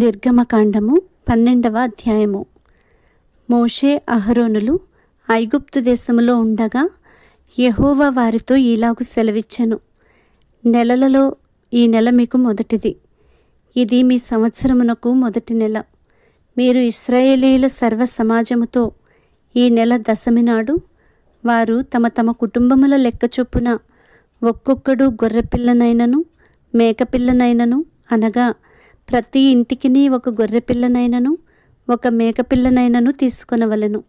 నిర్గమకాండము పన్నెండవ అధ్యాయము. మోషే అహరోనులు ఐగుప్తు దేశములో ఉండగా యహోవా వారితో ఈలాగు సెలవిచ్చెను. నెలలలో ఈ నెల మీకు మొదటిది. ఇది మీ సంవత్సరమునకు మొదటి నెల. మీరు ఇస్రాయేలీల సర్వ సమాజముతో ఈ నెల దశమి నాడు వారు తమ తమ కుటుంబముల లెక్క చొప్పున ఒక్కొక్కడు గొర్రెపిల్లనైనను మేకపిల్లనైనను అనగా ప్రతి ఇంటికిని ఒక గొర్రెపిల్లనైనను ఒక మేకపిల్లనైనను తీసుకొనవలెను.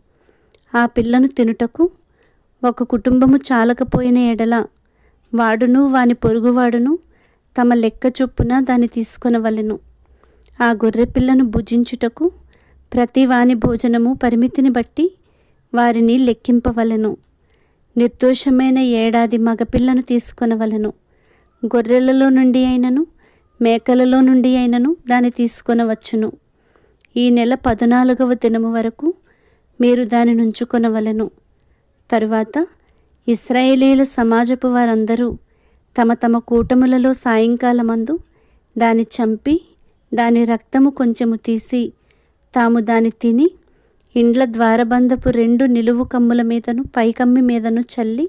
ఆ పిల్లను తినుటకు ఒక కుటుంబము చాలకపోయిన ఎడల వాడును వాని పొరుగువాడును తమ లెక్క చొప్పున దాన్ని తీసుకొనవలెను. ఆ గొర్రె పిల్లను భుజించుటకు ప్రతి వాని భోజనము పరిమితిని బట్టి వారిని లెక్కింపవలెను. నిర్దోషమైన ఏడాది మగపిల్లను తీసుకొనవలెను. గొర్రెలలో నుండి అయినను మేకలలో నుండి అయినను దాన్ని తీసుకొనవచ్చును. ఈ నెల పద్నాలుగవ దినము వరకు మీరు దాని నుంచుకొనవలెను. తరువాత ఇస్రాయేలీల సమాజపు వారందరూ తమ తమ కూటములలో సాయంకాలమందు దాన్ని చంపి దాని రక్తము కొంచెము తీసి తాము దాన్ని తిని ఇండ్ల ద్వారబంధపు రెండు నిలువు కమ్ముల మీదను పైకమ్మి మీదను చల్లి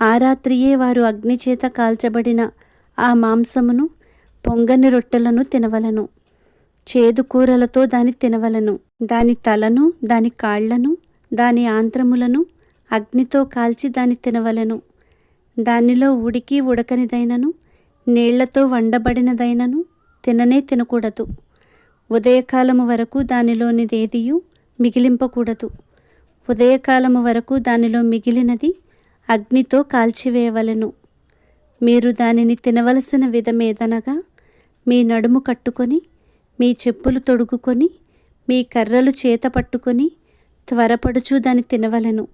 ఆ రాత్రియే వారు అగ్నిచేత కాల్చబడిన ఆ మాంసమును పొంగని రొట్టెలను తినవలను. చేదు కూరలతో దాని తినవలను. దాని తలను దాని కాళ్ళను దాని ఆంత్రములను అగ్నితో కాల్చి దాని తినవలెను. దానిలో ఉడికి ఉడకనిదైనను నీళ్ళతో వండబడినదైనను తిననే తినకూడదు. ఉదయకాలము వరకు దానిలోనిదేదియు మిగిలింపకూడదు. ఉదయకాలము వరకు దానిలో మిగిలినది అగ్నితో కాల్చివేయవలెను. మీరు దానిని తినవలసిన విధమేదనగా మీ నడుము కట్టుకొని మీ చెప్పులు తొడుగుకొని మీ కర్రలు చేత పట్టుకొని త్వరపడుచు దాన్ని తినవలెను.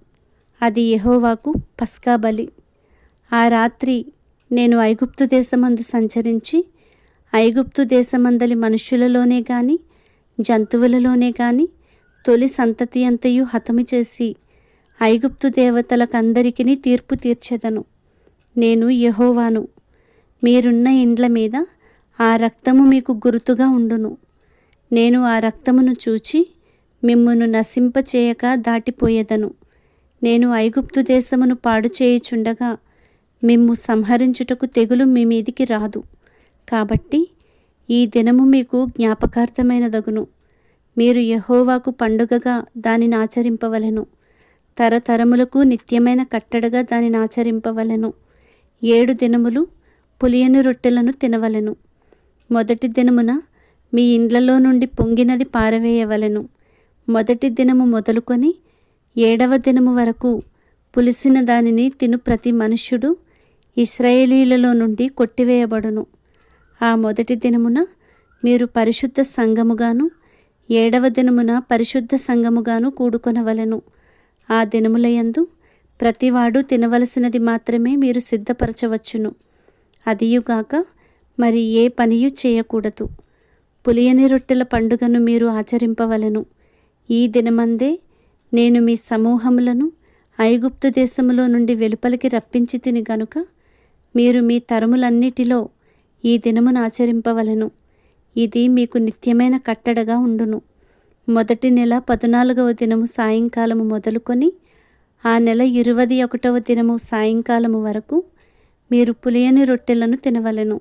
అది యహోవాకు పస్కా బలి. ఆ రాత్రి నేను ఐగుప్తు దేశమందు సంచరించి ఐగుప్తు దేశమందలి మనుష్యులలోనే గాని జంతువులలోనే గాని తొలి సంతతి అంతయు హతమి చేసి ఐగుప్తు దేవతలకందరికీ తీర్పు తీర్చెదను. నేను యహోవాను. మీరున్న ఇండ్ల మీద ఆ రక్తము మీకు గుర్తుగా ఉండును. నేను ఆ రక్తమును చూచి మిమ్మును నశింపచేయక దాటిపోయేదను. నేను ఐగుప్తు దేశమును పాడు చేయుచుండగా మిమ్ము సంహరించుటకు తెగులు మీ మీదికి రాదు. కాబట్టి ఈ దినము మీకు జ్ఞాపకార్థమైనదగును. మీరు యహోవాకు పండుగగా దానిని ఆచరింపవలెను. తరతరములకు నిత్యమైన కట్టడగా దానిని ఆచరింపవలెను. ఏడు దినములు పులియని రొట్టెలను తినవలెను. మొదటి దినమున మీ ఇండ్లలో నుండి పొంగినది పారవేయవలెను. మొదటి దినము మొదలుకొని ఏడవ దినము వరకు పులిసిన దానిని తిను ప్రతి మనుష్యుడు ఇస్రాయేలీలలో నుండి కొట్టివేయబడును. ఆ మొదటి దినమున మీరు పరిశుద్ధ సంఘముగాను ఏడవ దినమున పరిశుద్ధ సంఘముగాను కూడుకొనవలెను. ఆ దినములయందు ప్రతివాడు తినవలసినది మాత్రమే మీరు సిద్ధపరచవచ్చును. అదియుగాక మరి ఏ పనియు చేయకూడదు. పులియని రొట్టెల పండుగను మీరు ఆచరింపవలెను. ఈ దినమందే నేను మీ సమూహములను ఐగుప్తు దేశములో నుండి వెలుపలికి రప్పించి తిని గనుక మీరు మీ తరములన్నిటిలో ఈ దినమును ఆచరింపవలెను. ఇది మీకు నిత్యమైన కట్టడగా ఉండును. మొదటి నెల పద్నాలుగవ దినము సాయంకాలము మొదలుకొని ఆ నెల ఇరవై ఒకటవ దినము సాయంకాలము వరకు మీరు పులియని రొట్టెలను తినవలెను.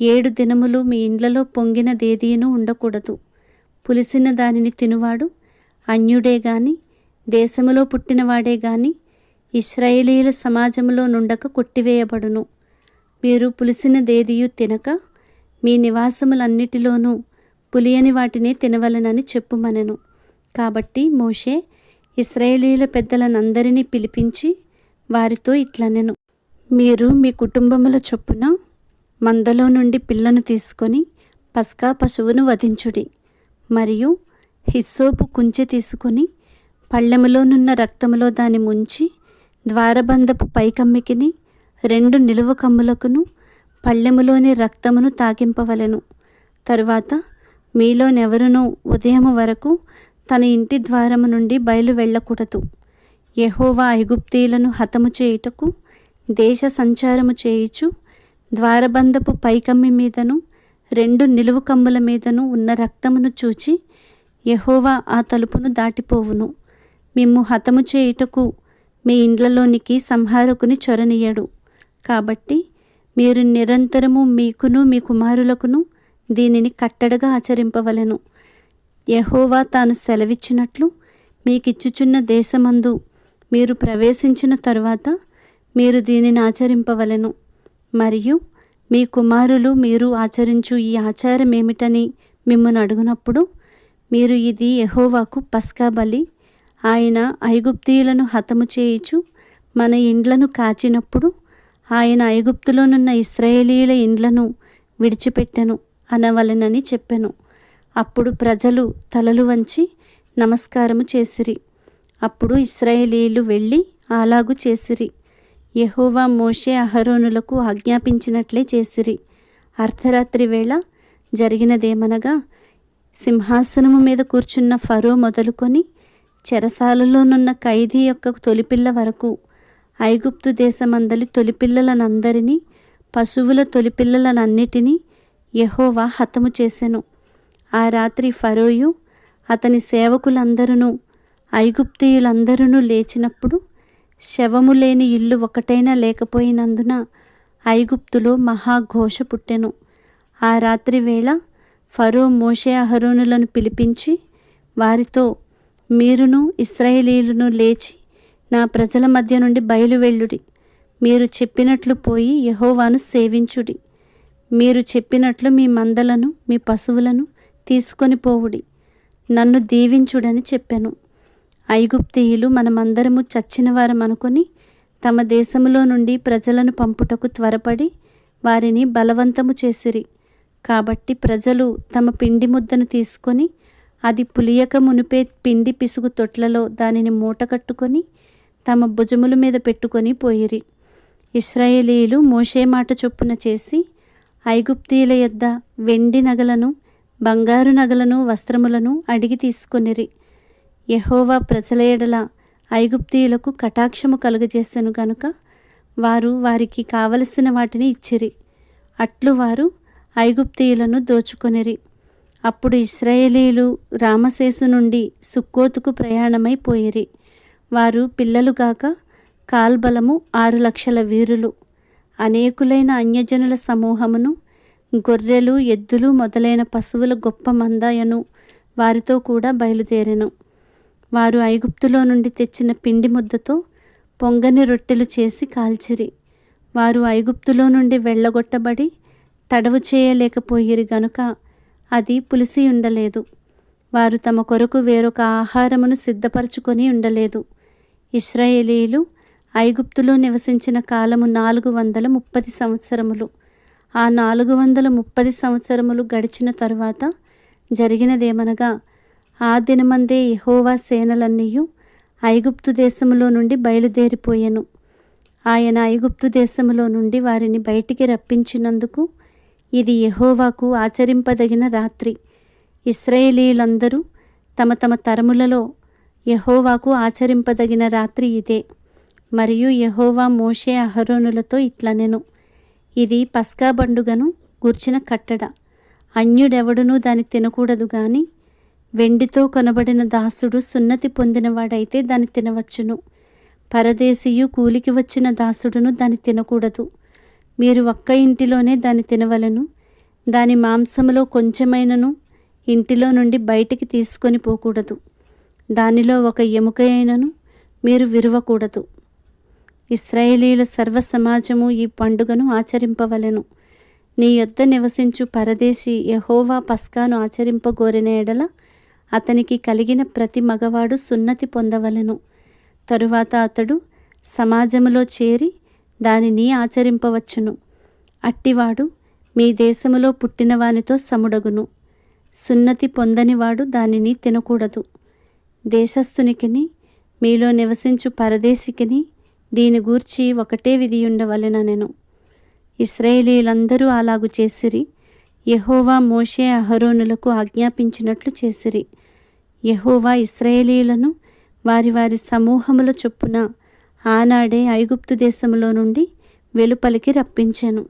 ఏడు దినములు మీ ఇండ్లలో పొంగిన దేదీను ఉండకూడదు. పులిసిన దానిని తినువాడు అన్యుడే గాని దేశములో పుట్టినవాడే గాని ఇస్రాయేలీల సమాజములో నుండక కొట్టివేయబడును. మీరు పులిసిన దేదీయు తినక మీ నివాసములన్నిటిలోనూ పులియని వాటినే తినవలనని చెప్పుమనెను. కాబట్టి మోషే ఇస్రాయేలీల పెద్దలనందరినీ పిలిపించి వారితో ఇట్లనెను. మీరు మీ కుటుంబముల చొప్పున మందలో నుండి పిల్లను తీసుకొని పస్కా పశువును వధించుడి. మరియు హిస్సోపు కుంచె తీసుకొని పళ్ళెములోనున్న రక్తములో దాని ముంచి ద్వారబంధపు పైకమ్మికిని రెండు నిలువు కమ్ములకును పళ్ళెములోని రక్తమును తాకింపవలెను తరువాత మీలోనెవరునూ ఉదయము వరకు తన ఇంటి ద్వారము నుండి బయలు వెళ్ళకూడదు. యహోవా ఐగుప్తీయులను హతము చేయుటకు దేశ సంచారము చేయుచు ద్వారబంధపు పైకమ్మి మీదను రెండు నిలువు కమ్ముల మీదను ఉన్న రక్తమును చూచి యహోవా ఆ తలుపును దాటిపోవును. మిమ్ము హతము చేయుటకు మీ ఇండ్లలోనికి సంహారకుని చొరనీయడు కాబట్టి మీరు నిరంతరము మీకును మీ కుమారులకును దీనిని కట్టడగా ఆచరింపవలను. యహోవా తాను సెలవిచ్చినట్లు మీకిచ్చుచున్న దేశమందు మీరు ప్రవేశించిన తరువాత మీరు దీనిని ఆచరింపవలను. మరియు మీ కుమారులు మీరు ఆచరించు ఈ ఆచారం ఏమిటని మిమ్మల్ని అడుగునప్పుడు మీరు ఇది యహోవాకు పస్కా బలి ఆయన ఐగుప్తీయులను హతము చేయుచు మన ఇండ్లను కాచినప్పుడు ఆయన ఐగుప్తులోనున్న ఇస్రాయేలీల ఇండ్లను విడిచిపెట్టెను అనవలెనని చెప్పెను. అప్పుడు ప్రజలు తలలు వంచి నమస్కారము చేసిరి. అప్పుడు ఇస్రాయేలీలు వెళ్ళి అలాగు చేసిరి. యహోవా మోషే అహరోనులకు ఆజ్ఞాపించినట్లే చేసిరి. అర్ధరాత్రి వేళ జరిగినదేమనగా సింహాసనము మీద కూర్చున్న ఫరో మొదలుకొని చెరసాలలోనున్న ఖైదీ యొక్క తొలిపిల్ల వరకు ఐగుప్తు దేశమందలి తొలిపిల్లలనందరినీ పశువుల తొలిపిల్లలనన్నిటినీ యహోవా హతము చేసెను. ఆ రాత్రి ఫరోయు అతని సేవకులందరూ ఐగుప్తీయులందరూ లేచినప్పుడు శవము లేని ఇల్లు ఒకటైనా లేకపోయినందున ఐగుప్తులో మహాఘోష పుట్టెను. ఆ రాత్రి వేళ ఫరో మోషే అహరోనులను పిలిపించి వారితో మీరును ఇస్రాయేలీలను లేచి నా ప్రజల మధ్య నుండి బయలువెళ్ళుడి. మీరు చెప్పినట్లు పోయి యహోవాను సేవించుడి. మీరు చెప్పినట్లు మీ మందలను మీ పశువులను తీసుకొని పోవుడి. నన్ను దీవించుడని చెప్పాను. ఐగుప్తీయులు మనమందరము చచ్చిన వారం అనుకొని తమ దేశములో నుండి ప్రజలను పంపుటకు త్వరపడి వారిని బలవంతము చేసిరి. కాబట్టి ప్రజలు తమ పిండి ముద్దను తీసుకొని అది పులియక మునిపే పిండి పిసుగు తొట్లలో దానిని మూట కట్టుకొని తమ భుజముల మీద పెట్టుకొని పోయిరి. ఇస్రాయేలీలు మోషే మాట చొప్పున చేసి ఐగుప్తీయుల యొద్ద వెండి నగలను బంగారు నగలను వస్త్రములను అడిగి తీసుకొనిరి. యహోవా ప్రజలయడల ఐగుప్తీయులకు కటాక్షము కలుగజేసెను గనుక వారు వారికి కావలసిన వాటిని ఇచ్చిరి. అట్లు వారు ఐగుప్తీయులను దోచుకొనిరి. అప్పుడు ఇస్రాయేలీలు రామశేసు నుండి సుక్కోతుకు ప్రయాణమైపోయిరి వారు పిల్లలుగాక కాల్బలము ఆరు లక్షల వీరులు. అనేకులైన అన్యజనుల సమూహమును గొర్రెలు ఎద్దులు మొదలైన పశువుల గొప్ప మందాయను వారితో కూడా బయలుదేరెను. వారు ఐగుప్తులో నుండి తెచ్చిన పిండి ముద్దతో పొంగని రొట్టెలు చేసి కాల్చిరి. వారు ఐగుప్తులో నుండి వెళ్ళగొట్టబడి తడవు చేయలేకపోయిరి గనుక అది పులిసి ఉండలేదు. వారు తమ కొరకు వేరొక ఆహారమును సిద్ధపరచుకొని ఉండలేదు. ఇస్రాయేలీలు ఐగుప్తులో నివసించిన కాలము నాలుగు వందల ముప్పది సంవత్సరములు. ఆ నాలుగు వందల ముప్పది సంవత్సరములు గడిచిన తరువాత జరిగినదేమనగా ఆ దినమందే యహోవా సేనలన్నీయు ఐగుప్తు దేశములో నుండి బయలుదేరిపోయెను. ఆయన ఐగుప్తు దేశములో నుండి వారిని బయటికి రప్పించినందుకు ఇది యహోవాకు ఆచరింపదగిన రాత్రి. ఇస్రాయేలీలందరూ తమ తమ తరములలో యహోవాకు ఆచరింపదగిన రాత్రి ఇదే. మరియు యహోవా మోషే అహరోనులతో ఇట్లనెను. ఇది పస్కా పండుగను గూర్చిన కట్టడ. అన్యుడెవడునూ దాన్ని తినకూడదు కానీ వెండితో కొనబడిన దాసుడు సున్నతి పొందినవాడైతే దాన్ని తినవచ్చును. పరదేశీయు కూలికి వచ్చిన దాసుడును దాన్ని తినకూడదు. మీరు ఒక్క ఇంటిలోనే దాన్ని తినవలను. దాని మాంసములో కొంచెమైనను ఇంటిలో నుండి బయటికి తీసుకొని పోకూడదు. దానిలో ఒక ఎముక అయినను మీరు విరవకూడదు. ఇస్రాయేలీల సర్వ సమాజము ఈ పండుగను ఆచరింపవలెను. నీ యొద్ద నివసించు పరదేశి యహోవా పస్కాను ఆచరింపగోరిన ఎడల అతనికి కలిగిన ప్రతి మగవాడు సున్నతి పొందవలెను. తరువాత అతడు సమాజములో చేరి దానిని ఆచరింపవచ్చును. అట్టివాడు మీ దేశములో పుట్టినవానితో సముడగును. సున్నతి పొందనివాడు దానిని తినకూడదు. దేశస్థునికిని మీలో నివసించు పరదేశికిని దీని గూర్చి ఒకటే విధి ఉండవలెననెను ఇస్రాయేలీలందరూ అలాగు చేసిరి. యహోవా మోషే అహరోనులకు ఆజ్ఞాపించినట్లు చేసిరి. యహోవా ఇస్రాయేలీలను వారి వారి సమూహముల చొప్పున ఆనాడే ఐగుప్తు దేశములో నుండి వెలుపలికి రప్పించెను.